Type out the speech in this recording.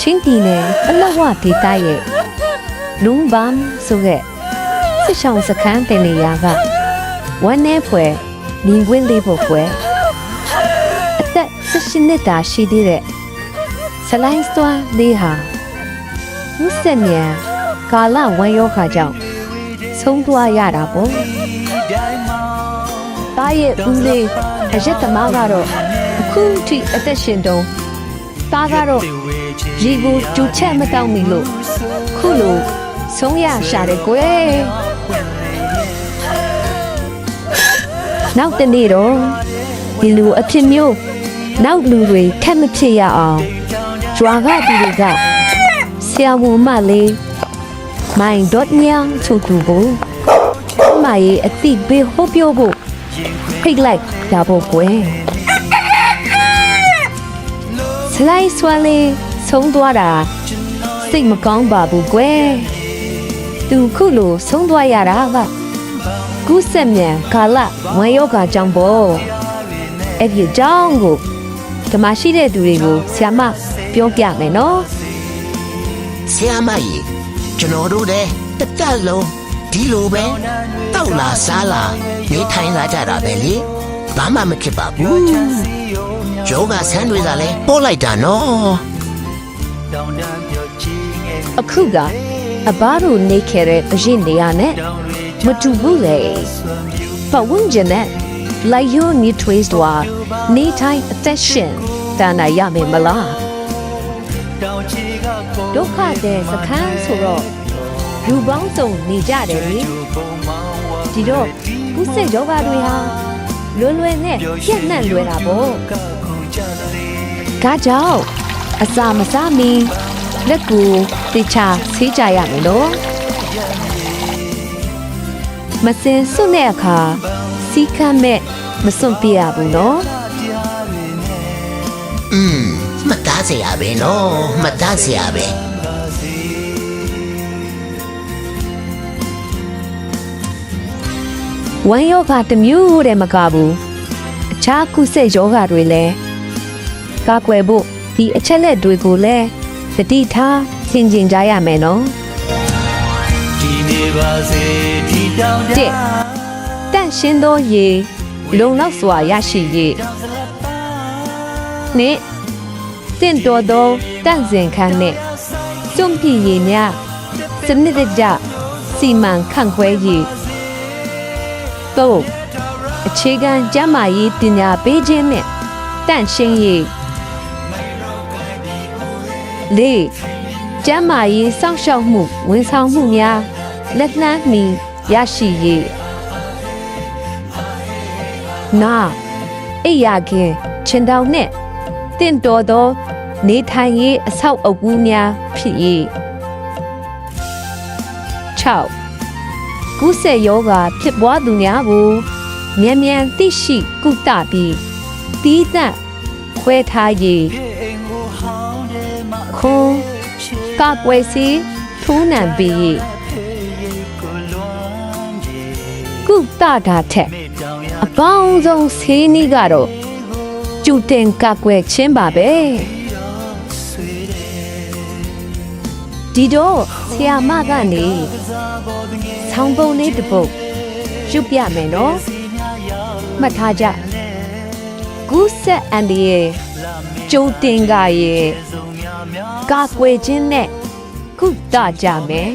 ချင်းပြည်နယ်အလဝဒေသရဲ့လုံဘမ်ဆိုတဲ့စစ်ဆောင်စခန်းတင်နေရာကဝမ်းနေဖွယ်မြင်ကွင်းလေးဖို့ဖွယ်အသက်16နှစ်သာရှိသေးတဲ့ဆလိုင်းစွာလေးဟာဥစ္စာမြန်ကာလဝမ်းယောဂါကြောင့်ဆုံးသွားရတာပေါ့။တားရဲ့ဦးလေးအရက်သမားကတော့အခုထိအသက်ရှင်တုံးတားကတော့ ရေကိုကြူချက်မတောက်မီလို့ခုလိုဆုံးရရှာတယ်ကွယ်နောက်တနေ့တော့ဒီလူအဖြစ်မျိုးနောက်လူတွေထက်မဖြစ်ရအောင်ကြွာကသူတွေကဆရာဝန်မလေးမိုင်ဒေါ့ညောင်ချုပ်သူကိုမရဲ့အတိဘေးဟောပြောဖို့ဖိတ်လိုက်တာပေါ့ကွယ်စလိုက်ဆွမ်းလေး ဆုံးသွားတာစိတ်မကောင်းပါဘူးကွယ်သူခုလိုဆုံးသွားရတာကကူးဆက်မြန်ကာလဝမ်းယောဂါကြောင့်ပေါ့အဲ့ဒီအကြောင်းကိုဒီမှာရှိတဲ့သူတွေကိုဆ iam မပြောပြမယ်နော်ဆရာမကြီးကျွန်တော်တို့လည်းတစ်သက်လုံးဒီလိုပဲတောက်လာစားလာနေထိုင်လာကြတာပဲလေဘာမှမဖြစ်ပါဘူးယောဂဆန်းတွေကလည်းပို့လိုက်တာနော် အခုကအဘတို့နေခဲ့တဲ့အရင်နေရာနဲ့မတူဘူးလေပတ်ဝန်းကျင်နဲ့လိုက်ရိုးနေထွေးစွာနေထိုင်အသက်ရှင်တန်နိုင်ရမယ်မလားဒုက္ခတဲ့စခန်းဆိုတော့လူပေါင်းစုံနေကြတယ်လေဒီတော့ကုသယောဂတွေဟာလွယ်လွယ်နဲ့ပြန့်နှံ့လွယ်တာပေါ့ဒါကြောင့် အစာမစားမီလက်ကူတေချာဆေးကြရမယ်နော်မစင်စွန့်တဲ့အခါစီးကမ်းမဲ့မစွန့်ပြရဘူးနော် อืมမတ်သားเสียပဲနော်မတ်သားเสียပဲ ဝမ်းယောဂတစ်မျိုးတည်းမကဘူးအခြားကုသယောဂတွေလည်းကာကွယ်ဖို့ ဒီအချက်လက်တွေကိုလည်းသတိထားဆင်ခြင်ကြရမယ်နော်ဒီနေပါစေဒီတောင်တစ်တန့်ရှင်းသောရေလုံလောက်စွာရရှိရေးနှစ်တင့်တော်သောတန့်စင်ခန်းနဲ့စွန့်ပြည့်ရည်များစနစ်တကျစီမံခန့်ခွဲရေးသုံးအခြေခံကျန်းမာရေးပညာပေးခြင်းနဲ့တန့်ရှင်းရေး လေးကျန်းမာရေးစောင့်ရှောက်မှုဝန်ဆောင်မှုများလက်လှမ်းမီရရှိရေးနာအိယာခင်ချင်တောင်နဲ့တင့်တော်သော နေထိုင်ရေးအဆောက်အဦများဖြစ်ရေး6ကုသယောဂါဖြစ်ပွားသူများကိုမြန်မြန်သိရှိကုသပြီးတီးသန့်ခွဲထားရေးအိမ်ကိုဟောင်းတယ်မ ခွန်ကကွယ်စီထိုးနှံပြီးရေးကိုလွန်ကြီးကုသတာထက်မေတောင်ရအကောင်းဆုံးဆေးနည်းကတော့ကျူတင်ကကွယ်ခြင်းပါပဲဒီတော့ဆရာမကနေဆောင်းပုံလေးတစ်ပုတ်ရုပ်ပြမယ်နော်မှတ်ထားကြကူးဆက်အန်ဒီရဲ့ကျုံတင်ကရဲ့ ကကွယ်ခြင်းနဲ့ကုသကြမယ်